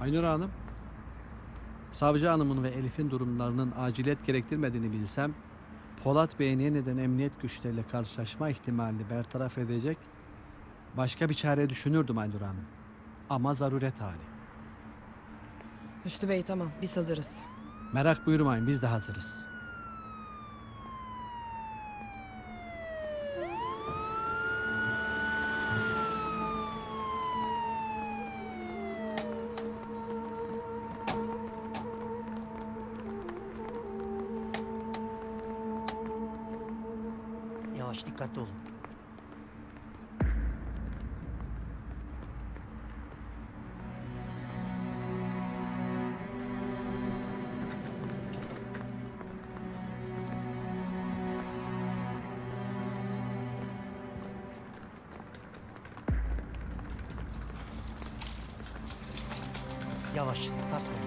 Aynur Hanım. Savcı Hanım'ın ve Elif'in durumlarının aciliyet gerektirmediğini bilsem, Polat Bey'in yeniden emniyet güçleriyle karşılaşma ihtimalini bertaraf edecek başka bir çare düşünürdüm Aynur Hanım. Ama zaruret hali. Hüsnü Bey tamam biz hazırız. Merak buyurmayın biz de hazırız. Yavaş dikkatli olun. Yavaş, sarsmayın.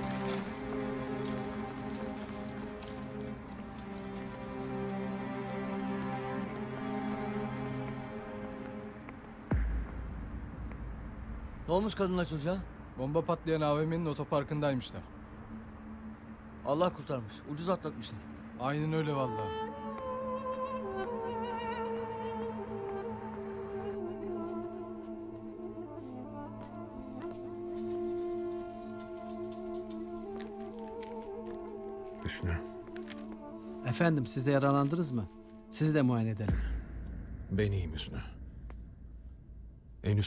Ne olmuş kadınla çocuğa? Bomba patlayan AVM'nin otoparkındaymışlar. Allah kurtarmış. Ucuz atlatmışlar. Aynen öyle vallahi. Hüsnü. Efendim siz de yaralandınız mı? Sizi de muayene edelim. Ben iyiyim Hüsnü. En üst